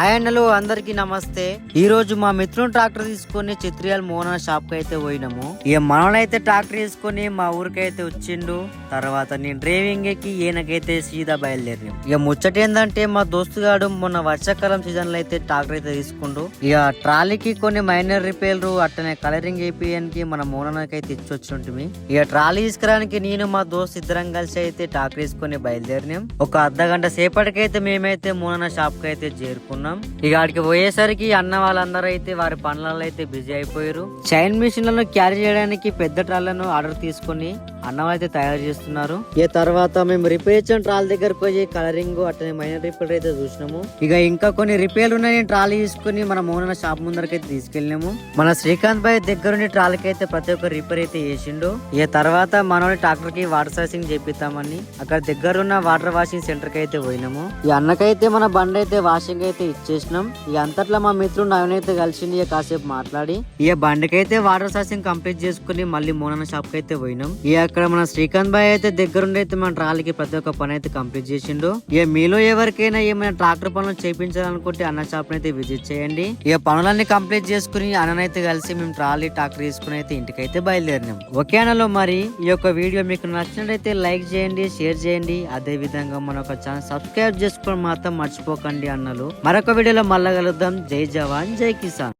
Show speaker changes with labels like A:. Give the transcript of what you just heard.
A: ఆయనలో అందరికి నమస్తే. ఈ రోజు మా మిత్రుడు ట్రాక్టర్ తీసుకొని చిత్రియాల మోహన షాప్కి అయితే పోయినాము. ఇక మనోడైతే ట్రాక్టర్ తీసుకొని మా ఊరికైతే వచ్చిండు. తర్వాత నేను డ్రైవింగ్ ఎక్కి ఈయనకైతే సీదా బయలుదేరినాం. ఇక ముచ్చట ఏంటంటే మా దోస్తుగాడు మొన్న వర్షాకాలం సీజన్లో అయితే ట్రాక్టర్ అయితే తీసుకుండు. ఇక ట్రాలీకి కొన్ని మైనర్ రిపేర్లు అట్టనే కలరింగ్ వేపియడానికి మన మోనకి అయితే ఇచ్చొచ్చుంటిమి ఇక ట్రాలీ తీసుకురానికి నేను మా దోస్త్ ఇద్దరం కలిసి అయితే ట్రాక్టర్ తీసుకొని బయలుదేరినాం. ఒక అర్ధ గంట సేపటికైతే మేమైతే మోనన షాప్కి అయితే చేరుకున్నాం. ఇక ఆడికి పోయేసరికి అన్న వాళ్ళందరూ అయితే వారి పనులలో అయితే బిజీ అయిపోయారు. చైన్ మిషన్లను క్యారీ చేయడానికి పెద్ద ట్రాలను ఆర్డర్ తీసుకొని అన్నం అయితే తయారు చేస్తున్నారు. ఇక తర్వాత మేము రిపేర్ ఇచ్చిన ట్రాల్ దగ్గరకు పోయి కలరింగ్ అట్లనే మైనర్ రిపేర్ అయితే చూసినాము. ఇక ఇంకా కొన్ని రిపేర్లు ఉన్నాయి ట్రాలీ తీసుకుని మన మోనన షాప్ ముందరకి అయితే తీసుకెళ్ళినాము. మన శ్రీకాంత్ భాయ్ దగ్గరుండి ట్రాలీకి అయితే ప్రతి ఒక్క రిపేర్ అయితే చేసిండు. ఇక తర్వాత మనోని ట్రాక్టర్కి వాటర్ సర్వీసింగ్ చేపిస్తామని అక్కడ దగ్గరున్న వాటర్ వాషింగ్ సెంటర్కి అయితే పోయినాము. ఈ అన్నకైతే మన బండి అయితే వాషింగ్ అయితే ఇచ్చేసినాం. ఇక అంతట్లో మా మిత్రుడు నవీన్ అయితే కలిసింది ఇక కాసేపు మాట్లాడి. ఇక బండికి అయితే వాటర్ సర్వీసింగ్ కంప్లీట్ చేసుకుని మళ్ళీ మోనన్న షాప్కి అయితే పోయినాం. ఇక అక్కడ మన శ్రీకాంత్ బాయ్ అయితే దగ్గరుండి అయితే మన ట్రాలీకి ప్రతి ఒక్క పని అయితే కంప్లీట్ చేసిండు. ఇక మీలో ఎవరికైనా ఏమైనా ట్రాక్టర్ పనులు చేయించాలనుకుంటే అన్న షాప్ అయితే విజిట్ చేయండి. ఇక పనులన్నీ కంప్లీట్ చేసుకుని అన్ననైతే కలిసి మేము ట్రాలీ ట్రాక్టర్ తీసుకుని అయితే ఇంటికైతే బయలుదేరినాం. ఓకే అన్నలో మరి ఈ యొక్క వీడియో మీకు నచ్చినట్లయితే లైక్ చేయండి షేర్ చేయండి. అదే విధంగా మన ఒక ఛానల్ సబ్స్క్రైబ్ చేసుకోవడం మాత్రం మర్చిపోకండి అన్నలు. మరొక వీడియోలో మళ్ళా కలుద్దాం. జై జవాన్ జై కిసాన్.